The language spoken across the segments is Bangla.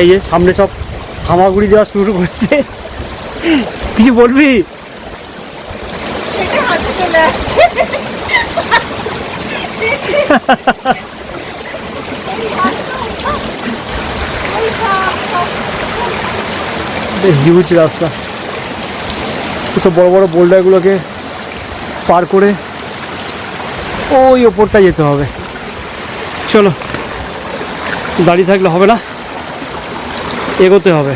এই যে সামনে সব হামাগুড়ি দেওয়া শুরু করেছে। কিছু বলবি? হিউজ রাস্তা। এসব বড় বড় বোল্ডারগুলোকে পার করে ওই ওপরটা যেতে হবে। চলো দাঁড়িয়ে থাকলে হবে না। এগোতে হবে।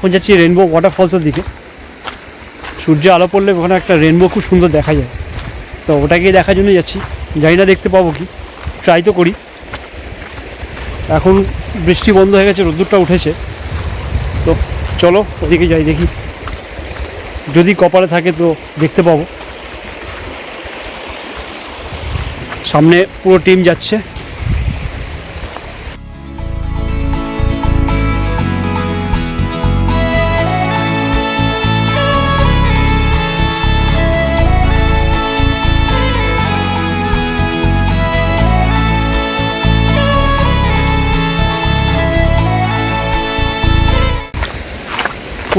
এখন যাচ্ছি রেনবো ওয়াটারফলসের দিকে। সূর্য আলো পড়লে ওখানে একটা রেনবো খুব সুন্দর দেখা যায়। তো ওটাকে দেখার জন্য যাচ্ছি। জানি না দেখতে পাবো কি। ট্রাই তো করি। এখন বৃষ্টি বন্ধ হয়ে গেছে, রোদ্দুরটা উঠেছে। তো চলো ওদিকে যাই, দেখি। যদি কপালে থাকে তো দেখতে পাবো। সামনে পুরো টিম যাচ্ছে।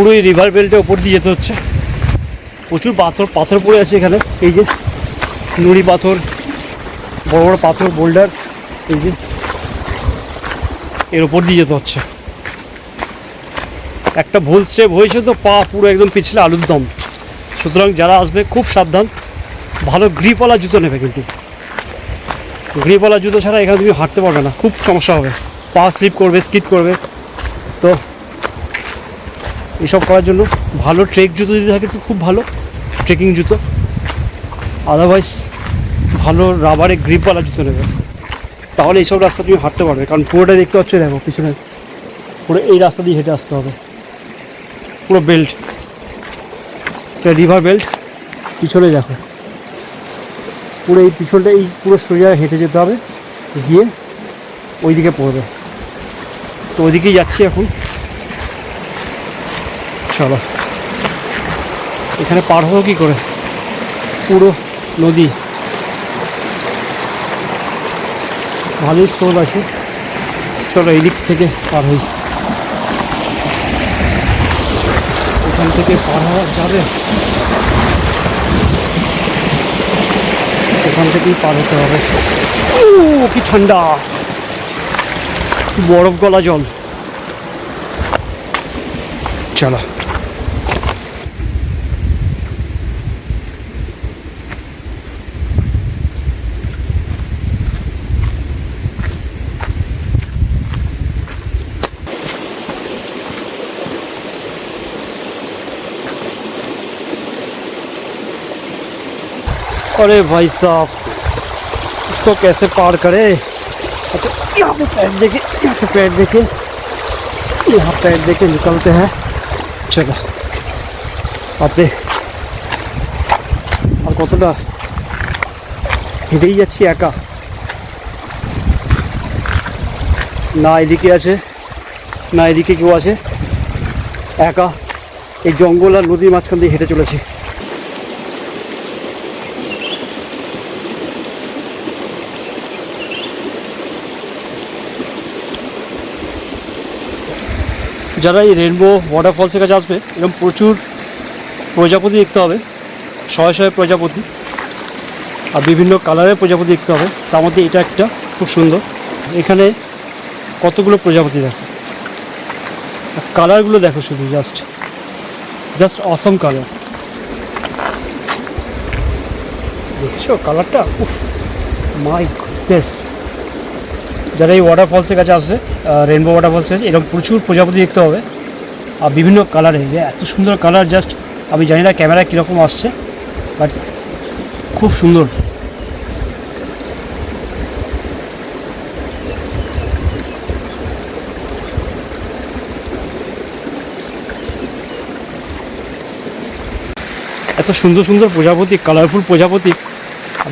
পুরো এই রিভার বেল্টের ওপর দিয়ে যেতে হচ্ছে। প্রচুর পাথর পাথর পড়ে আছে এখানে। এই যে নুড়ি পাথর, বড় বড় পাথর বোল্ডার এই যে এর ওপর দিয়ে যেতে হচ্ছে। একটা ভুল স্টেপ হয়েছে তো পা পুরো একদম পিছলে আলুর দম। সুতরাং যারা আসবে, খুব সাবধান। ভালো গ্রিপওয়ালা জুতো নেবে কিন্তু। গ্রিপওয়ালা জুতো ছাড়া এখানে তুমি হাঁটতে পারবে না। খুব সমস্যা হবে। পা স্লিপ করবে স্কিট করবে। তো এসব করার জন্য ভালো ট্রেক জুতো যদি থাকে তো খুব ভালো, ট্রেকিং জুতো। আদারওয়াইজ ভালো রাবারে গ্রিপওয়ালা জুতো নেবে। তাহলে এইসব রাস্তা তুমি হাঁটতে পারবে, কারণ পুরোটা দেখতে পাচ্ছ দেখো, পিছনে পুরো এই রাস্তা দিয়ে হেঁটে আসতে হবে। পুরো বেল্ট এটা রিভার বেল্ট পিছনে দেখো। পুরো এই পিছনটা, এই পুরো সোজা হেঁটে যেতে হবে, গিয়ে ওইদিকে পড়বে। তো ওইদিকেই যাচ্ছি এখন। চলো। এখানে পার হব কী করে? পুরো নদী। ভালোই স্রোত আছে। চলো এই দিক থেকে পার হই। এখান থেকে পার হওয়া যাবে? এখান থেকেই পার হতে হবে। ও কি ঠান্ডা। বরফ গলা জল। চলো। अरे भाई साहब इसको कैसे पार करे अच्छा यहाँ पे पैर देखे यहाँ पे पैर देखे यहाँ पैर देके निकलते हैं চলো আপনি আর কতটা হেঁটেই যাচ্ছি একা না এদিকে আছে না এদিকে কেউ আছে একা এই জঙ্গল আর নদীর মাঝখান দিয়ে হেঁটে চলেছি যারা এই রেনবো ওয়াটারফলসের কাছে আসবে এরকম প্রচুর প্রজাপতি দেখতে হবে, শয়ে শয়ে প্রজাপতি, আর বিভিন্ন কালারের প্রজাপতি দেখতে হবে, তার মধ্যে এটা একটা খুব সুন্দর। এখানে কতগুলো প্রজাপতি দেখো? আর কালারগুলো দেখো শুধু জাস্ট জাস্ট অসম কালার দেখছ কালারটা উফ মাই গুডনেস যারা এই ওয়াটারফলসের কাছে আসবে রেনবো ওয়াটারফলসের এরকম প্রচুর প্রজাপতি দেখতে হবে আর বিভিন্ন কালারে এত সুন্দর কালার জাস্ট আমি জানি না ক্যামেরায় কীরকম আসছে বাট খুব সুন্দর। এত সুন্দর সুন্দর প্রজাপতি কালারফুল প্রজাপতি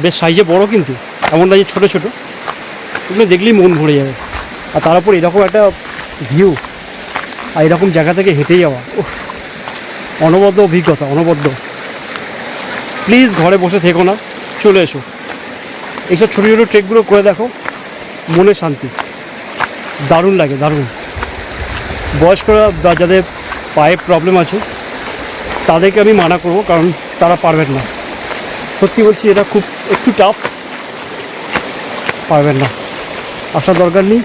বেশ সাইজে বড় কিন্তু এমন না যে ছোটো ছোটো। এগুলো দেখলেই মন ভরে যাবে। আর তার উপর এরকম একটা ভিউ আর এরকম জায়গা থেকে হেঁটে যাওয়া অনবদ্য অভিজ্ঞতা, অনবদ্য। প্লিজ ঘরে বসে থেকো না, চলে এসো। এইসব ছোটো ছোটো ট্রেকগুলো করে দেখো, মনে শান্তি। দারুণ লাগে, দারুণ। বয়স্করা যাদের পায়ে প্রবলেম আছে, তাদেরকে আমি মানা করব, কারণ তারা পারবেন না। সত্যি বলছি এটা খুব একটু টাফ পারবেন না। আসার দরকার নেই।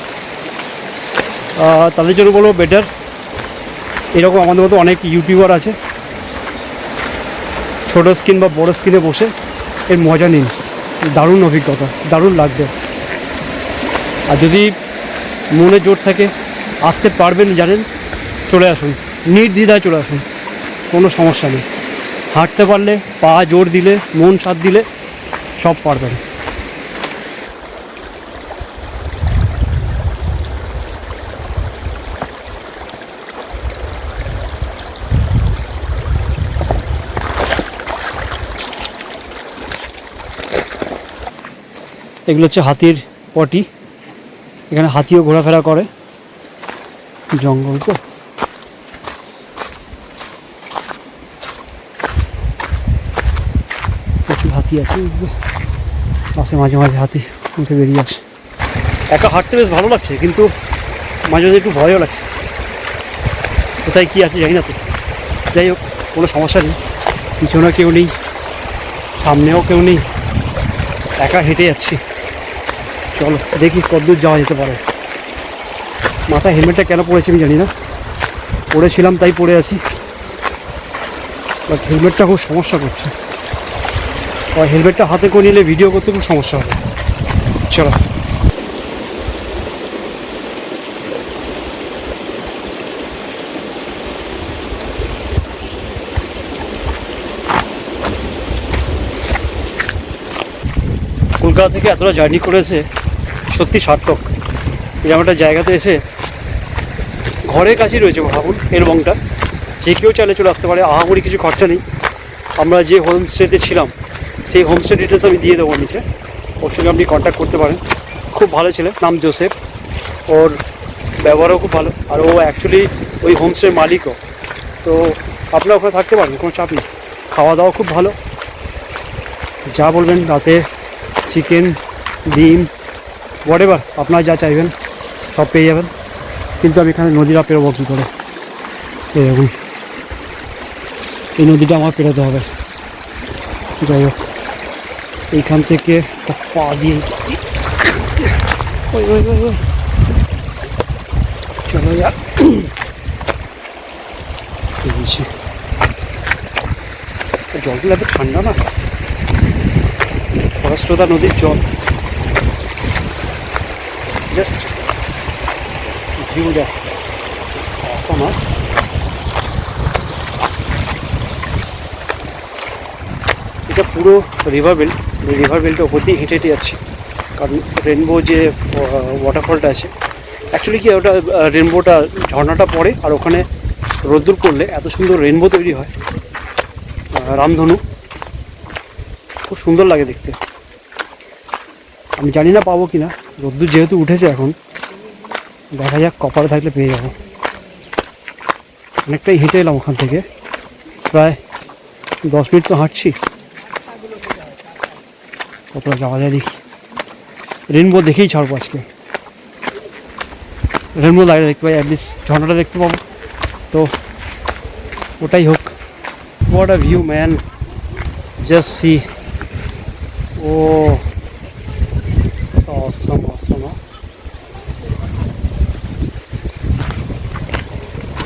তাদের জন্য বলব বেটার এরকম আমাদের মতো অনেক ইউটিউবার আছে। ছোটো স্ক্রিন বা বড় স্ক্রিনে বসে এর মজা নিন। দারুণ অভিজ্ঞতা, দারুণ লাগবে। আর যদি মনে জোর থাকে, আসতে পারবেন জানেন, চলে আসুন। নির্দ্বিধায় চলে আসুন। কোনো সমস্যা নেই। হাঁটতে পারলে, পা জোর দিলে, মন সাথ দিলে সব পারবেন। এগুলো হচ্ছে হাতির পটি। এখানে হাতিও ঘোরাফেরা করে। জঙ্গল তো। প্রচুর হাতি আছে। বাসে মাঝে মাঝে হাতি উঠে বেরিয়ে আসে। একা হাঁটতে বেশ ভালো লাগছে, কিন্তু মাঝে মাঝে একটু ভয়ও লাগছে। কোথায় কী আছে জানি না তো। যাই হোক, কোনো সমস্যা নেই। পিছনে কেউ নেই, সামনেও কেউ নেই। একা হেঁটে যাচ্ছি। চলো, দেখি কতদূর যাওয়া যেতে পারে। মাথায় হেলমেটটা কেন পড়েছি আমি জানি না। পড়েছিলাম, তাই পড়ে আছি। বাট হেলমেটটা খুব সমস্যা করছে। আর হেলমেটটা হাতে করে নিলে ভিডিও করতে খুব সমস্যা হবে। চলো। কলকাতা থেকে এতটা জার্নি করেছে সত্যি সার্থক। এরকম একটা জায়গাতে এসে ঘরের কাছেই রয়েছে ভাবুন এর বংটা যে কেউ চাইলে চলে আসতে পারে, আহামরি কিছু খরচা নেই। আমরা যে হোমস্টেতে ছিলাম, সেই হোমস্টে ডিটেলস আমি দিয়ে দেবো নিচে। ওর সঙ্গে আপনি কন্ট্যাক্ট করতে পারেন। খুব ভালো ছেলে, নাম জোসেফ। ওর ব্যবহারও খুব ভালো। আর ও অ্যাকচুয়ালি ওই হোমস্টের মালিকও। তো আপনারা ওখানে থাকতে পারেন, কোনো চাপ নেই। খাওয়া দাওয়া খুব ভালো। যা বলবেন রাতে চিকেন, ডিম হোয়াট আপনারা যা চাইবেন, সব পেয়ে যাবেন। কিন্তু আমি এখানে নদীটা পেরোবো কী করে? এরকম এই নদীটা আমার পেরোতে হবে। যাই হোক, এইখান থেকে পা দিয়ে ওই ওই ওই ওই। চলো যা জলগুলো এত ঠান্ডা না? খরস্রোতা নদীর জল। জাস্ট ভিউ দেখ অসম আর এটা পুরো রিভার বেল্ট রিভার বেল্টের ওপর দিয়ে হেঁটে হেঁটে যাচ্ছি। কারণ রেনবো যে ওয়াটারফলটা আছে অ্যাকচুয়ালি কি ওটা রেনবোটা ঝর্ণাটা পড়ে আর ওখানে রোদ্দুর পড়লে এত সুন্দর রেনবো তৈরি হয়। রামধনু। খুব সুন্দর লাগে দেখতে। আমি জানি না পাবো কি না রোদ্দুর যেহেতু উঠেছে এখন, দেখা যাক কপালে থাকলে পেয়ে যাব। অনেকটাই হেঁটে এলাম ওখান থেকে। প্রায় দশ মিনিট তো হাঁটছি। কতটা যাওয়া যায় দেখি। রেনবো দেখেই ছাড়বো আজকে। রেনবো লাগে দেখতে পাই অ্যাটলিস্ট ঝর্ণাটা দেখতে পাবো। তো ওটাই হোক। What a view man just see oh awesome huh?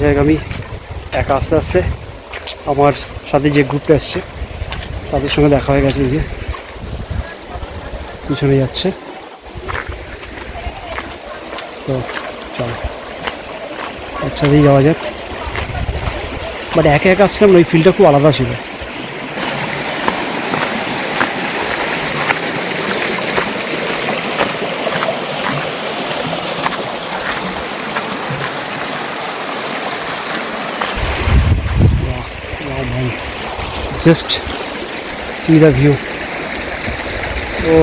যাই আমি একা আস্তে আস্তে আমার সাথে যে গ্রুপটা এসছে তাদের সঙ্গে দেখা হয়ে গেছে যে। পিছনে যাচ্ছে। তো চলো একসাথেই যাওয়া যাক। বাট একা একা আসছিলাম না, ওই ফিলটা খুব আলাদা ছিল। Just see the view oh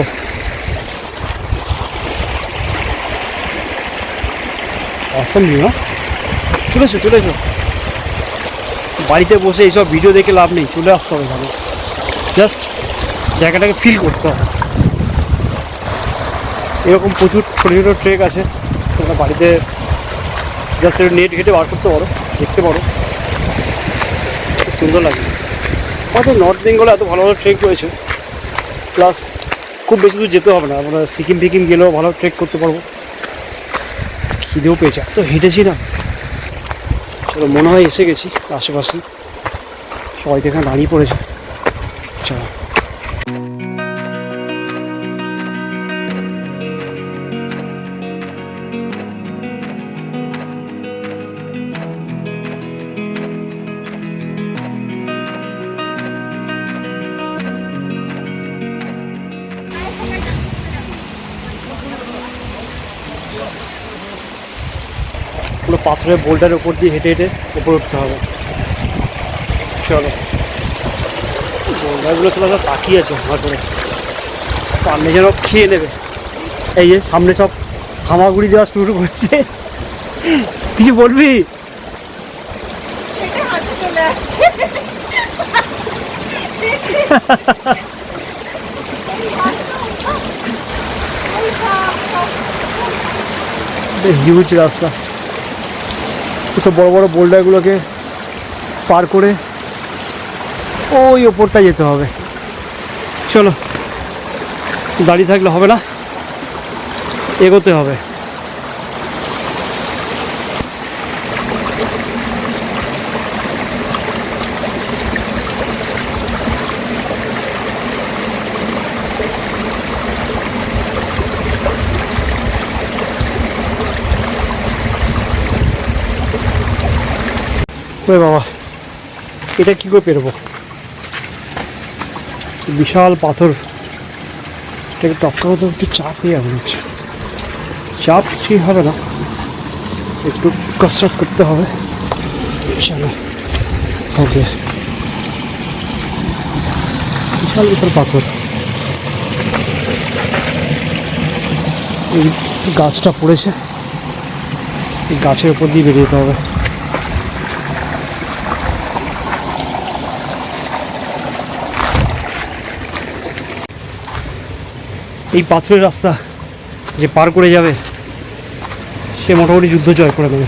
awesome view না চলে এসো চলে এসো বাড়িতে বসে এইসব ভিডিও দেখে লাভ নেই, চলে আসতে হবে ভালো জাস্ট জায়গাটাকে ফিল করতে হবে। এরকম প্রচুর ছোটো ছোটো ট্রেক আছে, তোমরা বাড়িতে জাস্ট নেট ঘেটে বার করতে পারো, দেখতে পারো। খুব সুন্দর লাগে। আমাদের নর্থ বেঙ্গলে এত ভালো ভালো ট্রেক রয়েছে। প্লাস খুব বেশি দূর যেতে হবে না, আমরা সিকিম ফিকিম গেলেও ভালো ট্রেক করতে পারব। খিদেও পেয়েছে, এত হেঁটেছি না। চলো মনে হয় এসে গেছি আশেপাশে। সবাই এখানে দাঁড়িয়ে পড়েছে। পাথরের বোল্ডারের উপর দিয়ে হেঁটে হেঁটে উপরে উঠতে হবে। চলো। বোল্ডারগুলো সব সব তাকিয়ে আছে আমার করে সামনে যেন খেয়ে নেবে। এই যে সামনে সব হামাগুড়ি দেওয়া শুরু করছে। কিছু বলবি? চলে হিউজ রাস্তা। এসব বড় বড় বোল্ডারগুলোকে পার করে ওই ওপরটা যেতে হবে। চলো, দাঁড়িয়ে থাকলে হবে না, এগোতে হবে। ওরে বাবা, এটা কি করে পেরোবো? বিশাল পাথর। এটাকে টপকা হতে একটু চাপ হয়ে যাবে চাপ কিছুই হবে না। একটু কসরত করতে হবে। চলো, ওকে। বিশাল বিশাল পাথর। এই গাছটা পড়েছে। এই গাছের উপর দিয়ে বেরিয়ে যেতে হবে। এই পাথরের রাস্তা যে পার করে যাবে সে মোটামুটি যুদ্ধ জয় করে দেবে।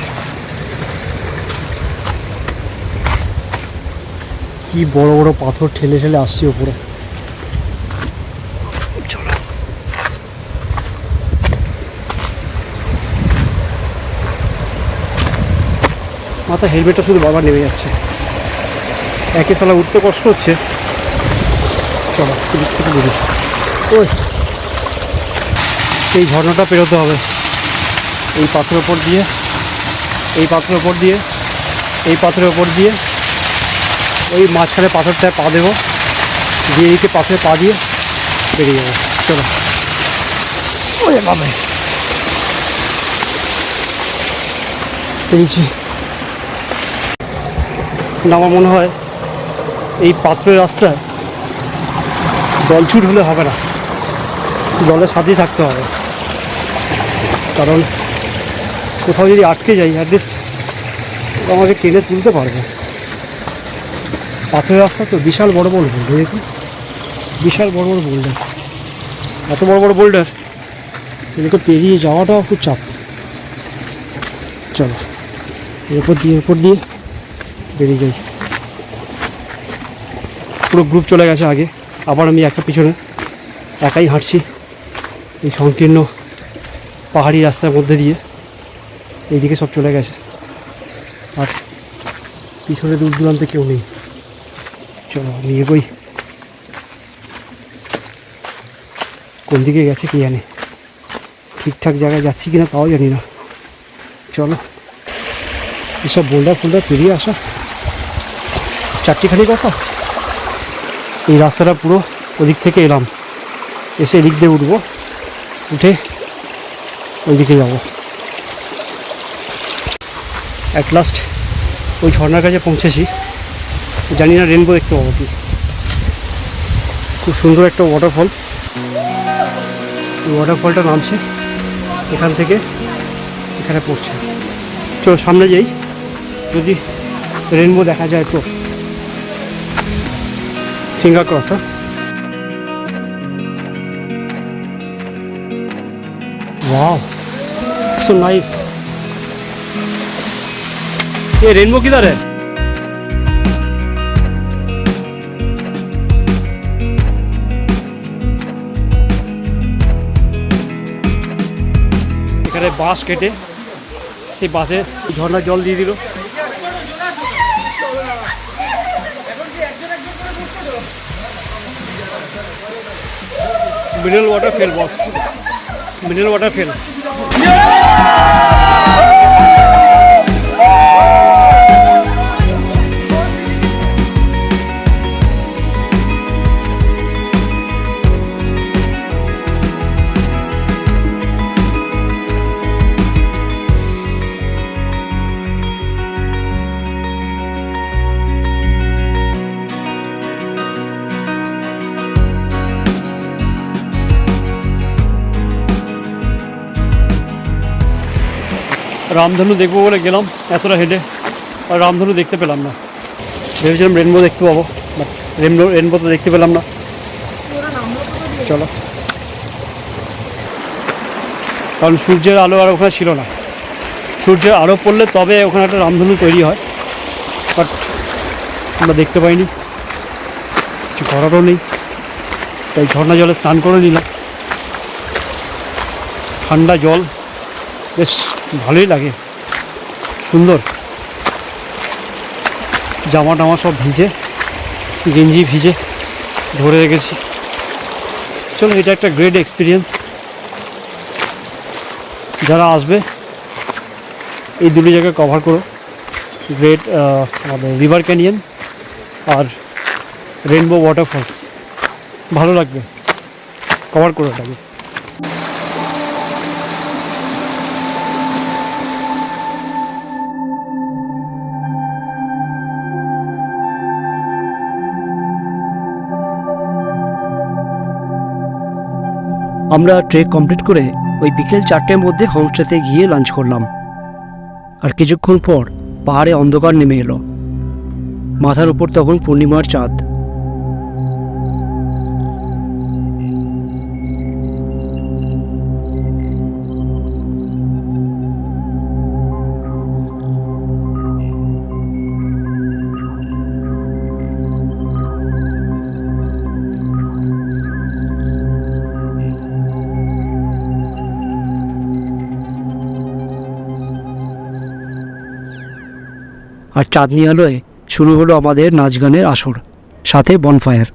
কি বড় বড় পাথর ঠেলে ঠেলে আসছে ওপরে। চলো। মাথা হেলমেটটা শুধু বাবার নেমে যাচ্ছে। একে সালা উঠতে কষ্ট হচ্ছে। চলো দিক থেকে বেরিয়ে ওই। এই ঝর্ণাটা পেরোতে হবে। এই পাথরের ওপর দিয়ে, এই পাথরের ওপর দিয়ে, এই পাথরের ওপর দিয়ে, ওই মাঝখানে পাথরটায় পা দেবো, দিয়ে দিকে পাথরে পা দিয়ে বেরিয়ে যাব। চলো। ওরে বাবা। পেরেছি আমার মনে হয় এই পাথরের রাস্তায় জল ছুট হলে হবে না। জলের সাথেই থাকতে হবে। কারণ কোথাও যদি আটকে যাই অ্যাটলিস্ট আমাকে টেনে তুলতে পারবে। পাথরের রাস্তা তো বিশাল বড় বড় বোল্ডার দেখি বিশাল বড় বড় বোল্ডার এত বড় বড় বোল্ডার এদিকে পেরিয়ে যাওয়াটাও খুব চাপ। চলো এরপর দিয়ে এরপর দিয়ে বেরিয়ে যাই। পুরো গ্রুপ চলে গেছে আগে, আবার আমি একটা পিছনে একাই হাঁটছি। এই সংকীর্ণ পাহাড়ি রাস্তার মধ্যে দিয়ে এইদিকে সব চলে গেছে। আর পিছনে দূর দূরান্তে কেউ নেই। চলো, আমি এগোই। কোন দিকে গেছে কি জানি? ঠিকঠাক জায়গায় যাচ্ছি কিনা তাও জানি না। চলো, এসব বোল্ডার ফোল্ডার পেরিয়ে আসা। চারটিখানি কথা। এই রাস্তাটা পুরো ওদিক থেকে এলাম। এসে এদিক দিয়ে উঠবো। উঠে ওইদিকে যাব। অ্যাট লাস্ট ওই ঝর্ণার কাছে পৌঁছেছি। জানি না রেনবো দেখতে পাবো কি। খুব সুন্দর একটা ওয়াটারফল এই ওয়াটারফলটা নামছে। এখান থেকে এখানে পড়ছে। চলো, সামনে যাই। যদি রেনবো দেখা যায় তো। ফিঙ্গার ক্রস वाह सो नाइस ये रेनबो किधर है এখানে বাঁশ কেটে সেই বাসে ঝর্ণা জল দিয়ে দিল mineral water fail boss mineral water fail Brasil! রামধনু দেখব বলে গেলাম, এতটা হেঁটে। আর রামধনু দেখতে পেলাম না। ভেবেছিলাম রেনবো দেখতে পাবো বাট রেনবো রেনবো তো দেখতে পেলাম না। চলো। কারণ সূর্যের আলো আর ওখানে ছিল না। সূর্যের আলো পড়লে তবে ওখানে একটা রামধনু তৈরি হয়। বাট আমরা দেখতে পাইনি। কিছু করারও নেই। তাই ঝর্ণা জলে স্নান করে নিলাম। ঠান্ডা জল। বেশ ভালোই লাগে। সুন্দর। জামা টামা সব ভিজে, গেঞ্জি ভিজে ধরে রেখেছি। চলো এটা একটা গ্রেট এক্সপিরিয়েন্স যারা আসবে, এই দুটো জায়গায় কভার করো। গ্রেট আমাদের রিভার ক্যানিয়ন আর রেনবো ওয়াটারফলস ভালো লাগবে। কভার করো এটাকে আমরা ট্রেক কমপ্লিট করে ওই বিকেল চারটের মধ্যে হোমস্টেতে গিয়ে লাঞ্চ করলাম। আর কিছুক্ষণ পর পাহাড়ে অন্ধকার নেমে এলো। মাথার উপর তখন পূর্ণিমার চাঁদ। আর চাঁদনি আলোয় শুরু হলো আমাদের নাচ গানের আসর সাথে bonfire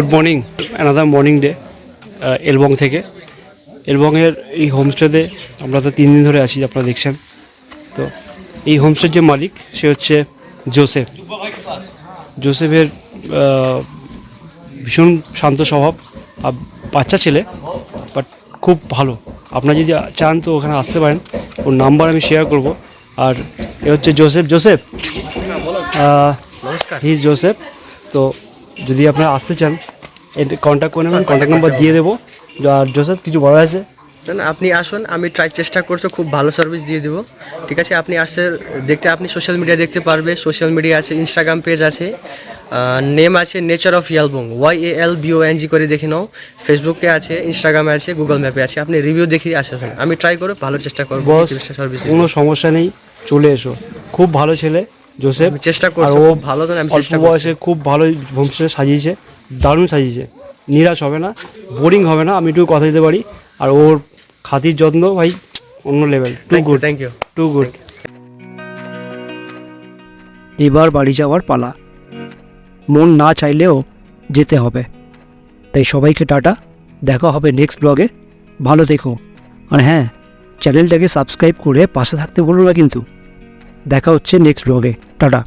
good morning another morning day Yalbong থেকে। এলবংয়ের এই হোমস্টেতে আমরা তো তিন দিন ধরে আছি আপনারা দেখছেন। তো এই হোমস্টের যে মালিক সে হচ্ছে জোসেফ জোসেফের ভীষণ শান্ত স্বভাব। আর বাচ্চা ছেলে বাট খুব ভালো। আপনারা যদি চান তো ওখানে আসতে পারেন। ওর নাম্বার আমি শেয়ার করব। আর এ হচ্ছে জোসেফ জোসেফ নমস্কার। হি ইজ জোসেফ তো যদি আপনারা আসতে চান কন্ট্যাক্ট করে নেবেন কন্ট্যাক্ট নাম্বার দিয়ে দেবো। আর জোসেফ কিছু বড় আছে? আপনি আসুন আমি ট্রাই চেষ্টা করছ খুব ভালো সার্ভিস দিয়ে দেবো। ঠিক আছে আপনি আসে দেখতে আপনি সোশ্যাল মিডিয়া দেখতে পারবে সোশ্যাল মিডিয়া আছে ইনস্টাগ্রাম পেজ আছে নেম আছে nature of Yalbong Y A L B O N G করে দেখে নাও। ফেসবুকে আছে ইনস্টাগ্রামে আছে গুগল ম্যাপে আছে আপনি রিভিউ দেখে আসুন। আমি ট্রাই করব ভালো চেষ্টা করব সার্ভিস কোনো সমস্যা নেই চলে এসো। খুব ভালো ছেলে জোসেফ চেষ্টা করছি ও খুব ভালো তো আমি চেষ্টা বয়সে খুব ভালো হোমস্টে সাজিয়েছে দারুণ সাজিয়েছে নিরাশ হবে না বোরিং হবে না আমি একটু কথা দিতে পারি আর ওর খাতির যত্ন ভাই অন্য level too good thank you too good এবার বাড়ি যাওয়ার পালা। মন না চাইলেও যেতে হবে। তাই সবাইকে টাটা দেখা হবে নেক্সট ব্লগে ভালো থেকো। আর হ্যাঁ চ্যানেলটাকে সাবস্ক্রাইব করে পাশে থাকতে বলব না কিন্তু। দেখা হচ্ছে নেক্সট ব্লগে টাটা।